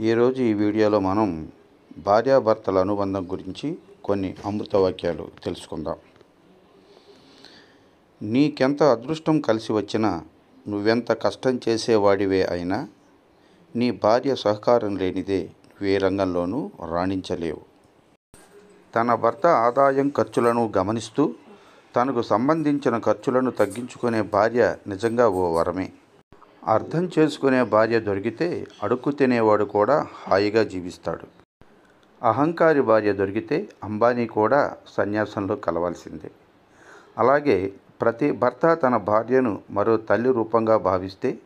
ఈరోజు ఈ వీడియోలో మనం భార్యాభర్తల అనుబంధం గురించి కొన్ని అమృత వాక్యాలు తెలుసుకుందాం. నీకెంత అదృష్టం కలిసి వచ్చినా నువ్వెంత కష్టం చేసేవాడివే అయినా నీ భార్య సహకారం లేనిదే నువ్వే రంగంలోనూ రాణించలేవు. తన భర్త ఆదాయం ఖర్చులను గమనిస్తూ తనకు సంబంధించిన ఖర్చులను తగ్గించుకునే భార్య నిజంగా ఓ వరమే. అర్థం చేసుకునే భార్య దొరికితే అడుక్కు తినేవాడు కూడా హాయిగా జీవిస్తాడు. అహంకారి భార్య దొరికితే అంబానీ కూడా సన్యాసంలో కలవాల్సిందే. అలాగే ప్రతి భర్త తన భార్యను మరో తల్లి రూపంగా భావిస్తే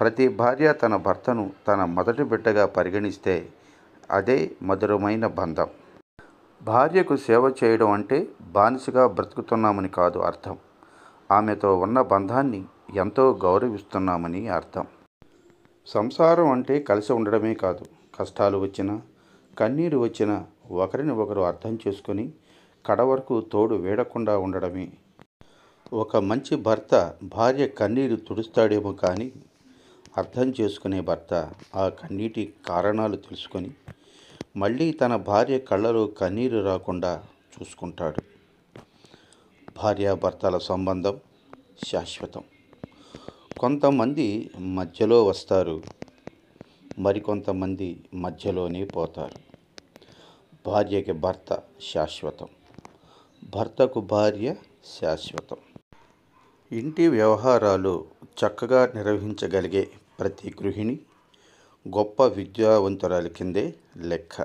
ప్రతి భార్య తన భర్తను తన మొదటి బిడ్డగా పరిగణిస్తే అదే మధురమైన బంధం. భార్యకు సేవ చేయడం అంటే బానిసగా బ్రతుకుతున్నామని కాదు అర్థం. ఆమెతో ఉన్న బంధాన్ని ఎంతో గౌరవిస్తున్నామని అర్థం. సంసారం అంటే కలిసి ఉండడమే కాదు. కష్టాలు వచ్చినా కన్నీరు వచ్చినా ఒకరిని ఒకరు అర్థం చేసుకొని కడ వరకు తోడు వేడకుండా ఉండడమే. ఒక మంచి భర్త భార్య కన్నీరు తుడుస్తాడేమో కానీ అర్థం చేసుకునే భర్త ఆ కన్నీటి కారణాలు తెలుసుకొని మళ్ళీ తన భార్య కళ్ళలో కన్నీరు రాకుండా చూసుకుంటాడు. భార్యాభర్తల సంబంధం శాశ్వతం. కొంతమంది మధ్యలో వస్తారు మరికొంతమంది మధ్యలోనే పోతారు. భార్యకి భర్త శాశ్వతం భర్తకు భార్య శాశ్వతం. ఇంటి వ్యవహారాలు చక్కగా నిర్వహించగలిగే ప్రతి గృహిణి గొప్ప విద్యావంతురాలి కిందే లెక్క.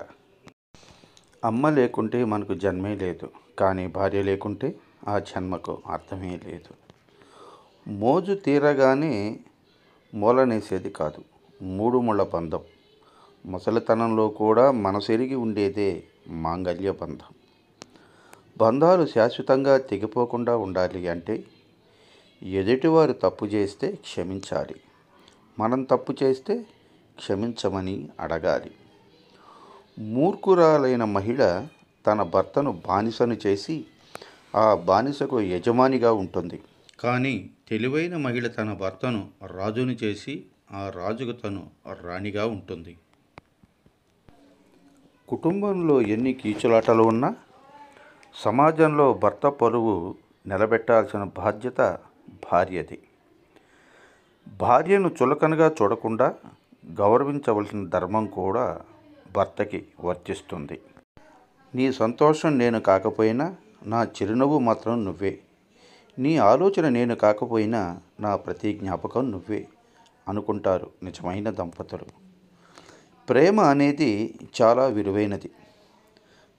అమ్మ లేకుంటే మనకు జన్మే లేదు కానీ భార్య లేకుంటే ఆ జన్మకు అర్థమే లేదు. మోజు తీరగానే మూలనేసేది కాదు. మూడు ముళ్ళ బంధం ముసలితనంలో కూడా మనసెరిగి ఉండేదే మాంగల్య బంధం బంధాలు శాశ్వతంగా తెగిపోకుండా ఉండాలి అంటే ఎదుటివారు తప్పు చేస్తే క్షమించాలి. మనం తప్పు చేస్తే క్షమించమని అడగాలి. మూర్ఖురాలైన మహిళ తన భర్తను బానిసను చేసి ఆ బానిసకు యజమానిగా ఉంటుంది. కానీ తెలివైన మహిళ తన భర్తను రాజుని చేసి ఆ రాజుకు తను రాణిగా ఉంటుంది. కుటుంబంలో ఎన్ని కీచులాటలు ఉన్నా సమాజంలో భర్త పరువు నిలబెట్టాల్సిన బాధ్యత భార్యది. భార్యను చులకనగా చూడకుండా గౌరవించవలసిన ధర్మం కూడా భర్తకి వర్తిస్తుంది. నీ సంతోషం నేను కాకపోయినా నా చిరునవ్వు మాత్రం నువ్వే. నీ ఆలోచన నేను కాకపోయినా నా ప్రతి జ్ఞాపకం నువ్వే అనుకుంటారు నిజమైన దంపతులు. ప్రేమ అనేది చాలా విలువైనది.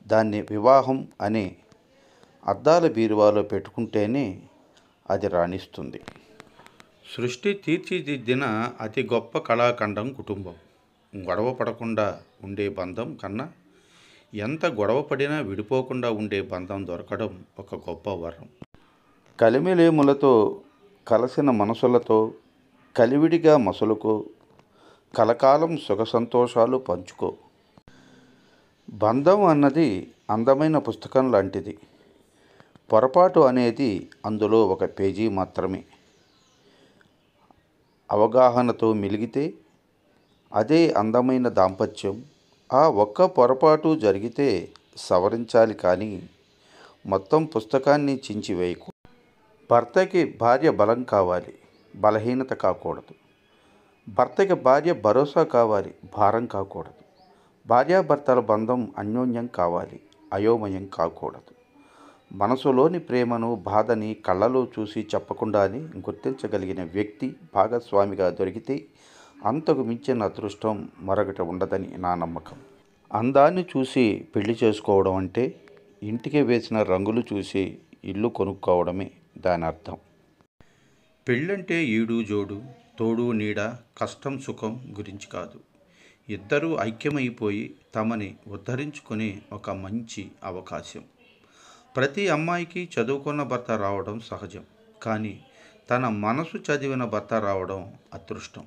దాన్ని వివాహం అనే అద్దాల బీరువాలో పెట్టుకుంటేనే అది రాణిస్తుంది. సృష్టి తీర్చిదిద్దిన అతి గొప్ప కళాఖండం కుటుంబం. గొడవ పడకుండా ఉండే బంధం కన్నా ఎంత గొడవ పడినా విడిపోకుండా ఉండే బంధం దొరకడం ఒక గొప్ప వరం. కలిమిలేములతో కలసిన మనసులతో కలివిడిగా మసలుకో కలకాలం సుఖ సంతోషాలు పంచుకో. బంధం అన్నది అందమైన పుస్తకం లాంటిది. పొరపాటు అనేది అందులో ఒక పేజీ మాత్రమే. అవగాహనతో మిలిగితే అదే అందమైన దాంపత్యం. ఆ ఒక్క పొరపాటు జరిగితే సవరించాలి కానీ మొత్తం పుస్తకాన్ని చించివేయకు. భర్తకి భార్య బలం కావాలి బలహీనత కాకూడదు. భర్తకి భార్య భరోసా కావాలి భారం కాకూడదు. భార్యాభర్తల బంధం అన్యోన్యం కావాలి అయోమయం కాకూడదు. మనసులోని ప్రేమను బాధని కళ్ళలో చూసి చెప్పకుండానే గుర్తించగలిగిన వ్యక్తి భాగస్వామిగా దొరికితే అంతకు మించిన అదృష్టం మరొకటి ఉండదని నా నమ్మకం. అందాన్ని చూసి పెళ్ళి చేసుకోవడం అంటే ఇంటికి వేసిన రంగులు చూసి ఇల్లు కొనుక్కోవడమే దాని అర్థం. పెళ్ళంటే ఈడు జోడు తోడు నీడ కష్టం సుఖం గురించి కాదు. ఇద్దరూ ఐక్యమైపోయి తమని ఉద్ధరించుకునే ఒక మంచి అవకాశం. ప్రతి అమ్మాయికి చదువుకున్న భర్త రావడం సహజం కానీ తన మనసు చదివిన భర్త రావడం అదృష్టం.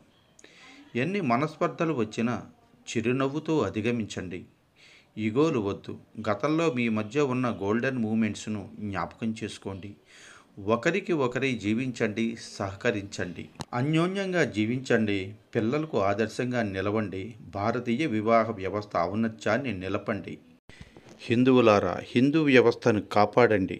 ఎన్ని మనస్పర్ధలు వచ్చినా చిరునవ్వుతో అధిగమించండి. ఇగోలు వద్దు. గతంలో మీ మధ్య ఉన్న గోల్డెన్ మూమెంట్స్ను జ్ఞాపకం చేసుకోండి. ఒకరికి ఒకరి జీవించండి సహకరించండి. అన్యోన్యంగా జీవించండి పిల్లలకు ఆదర్శంగా నిలవండి భారతీయ వివాహ వ్యవస్థ ఔన్నత్యాన్ని నిలపండి. హిందువులారా హిందూ వ్యవస్థను కాపాడండి.